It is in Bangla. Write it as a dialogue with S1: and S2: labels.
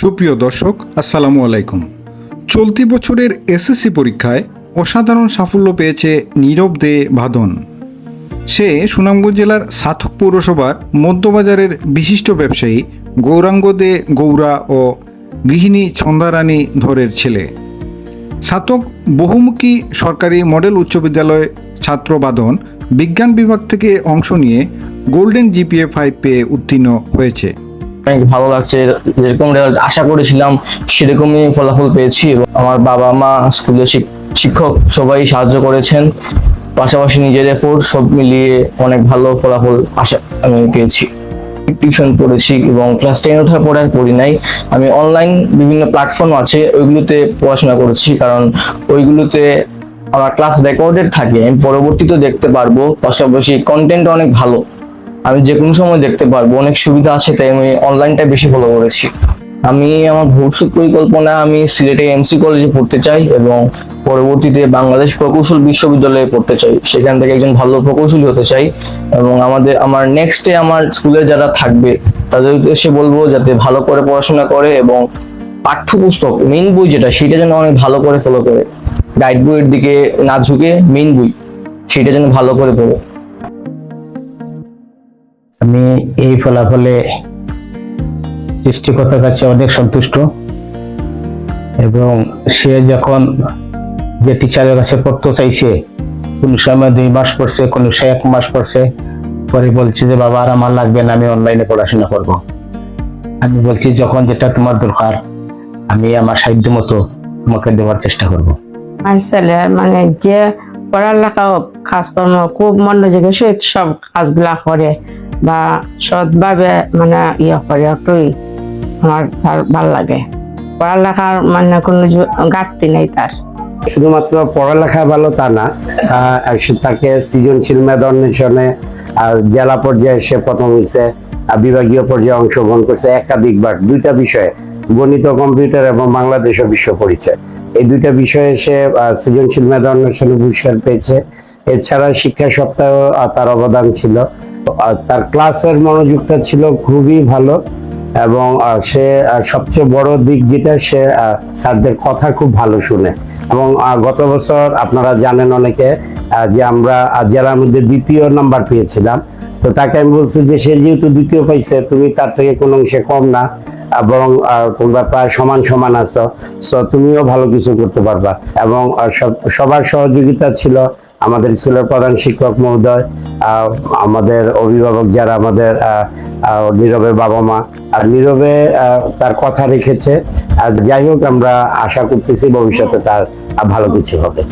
S1: সুপ্রিয় দর্শক, আসসালামু আলাইকুম। চলতি বছরের এসএসসি পরীক্ষায় অসাধারণ সাফল্য পেয়েছে নীরব দে ভাদন। সে সুনামগঞ্জ জেলার সাথক পৌরসভার মধ্যবাজারের বিশিষ্ট ব্যবসায়ী গৌরাঙ্গ দে গৌরা ও গৃহিণী ছন্দারানী ধরের ছেলে। স্নাতক বহুমুখী সরকারি মডেল উচ্চ বিদ্যালয় ছাত্র বাদন বিজ্ঞান বিভাগ থেকে অংশ নিয়ে গোল্ডেন জিপিএ ফাইভ পেয়ে উত্তীর্ণ হয়েছে।
S2: অনেক ভালো লাগছে। যেরকম রেজাল্ট আশা করেছিলাম, সেরকমই ফলাফল পেয়েছি আমার বাবা মা, স্কুলের শিক্ষক সবাই সাহায্য করেছেন। পাশাপাশি নিজের এফোর্ট সব মিলিয়ে অনেক ভালো ফলাফল আশা আমি পেয়েছি। টিউশন পড়েছি এবং ক্লাস টেন ওঠার পরে আর পড়ি নাই। আমি অনলাইন বিভিন্ন প্ল্যাটফর্ম আছে, ওইগুলোতে পড়াশোনা করেছি কারণ ওইগুলোতে আমার ক্লাস রেকর্ডেড থাকে। আমি পরবর্তীতে দেখতে পারব। পাশাপাশি কন্টেন্ট অনেক ভালো। আমি যে কোনো সময় দেখতে পারব, অনেক সুবিধা আছে, তাই আমি অনলাইনটা বেশি ফলো করেছি। আমি আমার ভবিষ্যৎ পরিকল্পনা, আমি সিলেটে এমসি কলেজে পড়তে চাই এবং পরবর্তীতে বাংলাদেশ প্রকৌশল বিশ্ববিদ্যালয়ে পড়তে চাই। সেখান থেকে একজন ভালো প্রকৌশলী হতে চাই এবং আমাদের, আমার নেক্সটে আমার স্কুলে যারা থাকবে, তাদের উদ্দেশ্যে বলব যাতে ভালো করে পড়াশোনা করে এবং পাঠ্যপুস্তক মেইন বই যেটা, সেটা যেন অনেক ভালো করে ফলো করে। গাইড বইয়ের দিকে না ঝুঁকে মেইন বই, সেটা যেন ভালো করে পড়ে।
S3: আমি এই ফলাফলে সৃষ্টিকর্তার কাছে অনেক সন্তুষ্ট। এবং সে যখন যে টিচারের কাছে পড়তে চাইছে, কোন সময় দুই মাস পড়ছে, কোন সময় এক মাস পড়ছে, পরে বলছে যে, বাবা, আর আমার লাগবে না, আমি অনলাইনে পড়াশোনা করব। আমি বলছি, যখন যেটা তোমার দরকার, আমি আমার সাধ্য মতো তোমাকে দেওয়ার চেষ্টা করব।
S4: ছেলে মানে যে পড়ালেখা কাজকর্ম, খুব মনোযোগের সহিত সব কাজগুলা করে। বা সৎভাবে মানে ইয়ে করে একটুই আমার ভালো লাগে। পড়ালেখার মানে কোনো ঘাটতি নেই তার।
S5: শুধুমাত্র পড়ালেখা ভালো তা না তাকে সৃজনশীল মেধা অন্বেষণে, আর জেলা পর্যায়ে সে প্রথম হয়েছে আর বিভাগীয় পর্যায়ে অংশগ্রহণ করছে একাধিকবার। দুইটা বিষয়ে, গণিত, কম্পিউটার এবং বাংলাদেশ বিশ্ব পরিচয়। এই দুইটা বিষয়ে সে সৃজনশীল মেধা অন্বেষণে পুরস্কার পেয়েছে। এছাড়া শিক্ষা সপ্তাহ তার অবদান ছিল। তার ক্লাসের মনোযোগটা ছিল খুবই ভালো এবং সে সবচেয়ে বড় দিক যেটা, সে স্যারদের কথা খুব ভালো শুনে। এবং গত বছর আপনারা জানেন অনেকে যে আমরা জেলার মধ্যে দ্বিতীয় নাম্বার পেয়েছিলাম। তো তাকে আমি বলছি যে, সে যেহেতু দ্বিতীয় পাইছে, তুমি তার থেকে কোনো অংশে কম না এবং তোমরা প্রায় সমান সমান আছো, সো তুমিও ভালো কিছু করতে পারবা। এবং সব- সবার সহযোগিতা ছিল আমাদের স্কুলের প্রধান শিক্ষক মহোদয় আমাদের অভিভাবক যারা আমাদের নীরবের বাবা মা, আর নীরবে তার কথা রেখেছে। আর যাই হোক, আমরা আশা করতেছি ভবিষ্যতে তার ভালো কিছু হবে।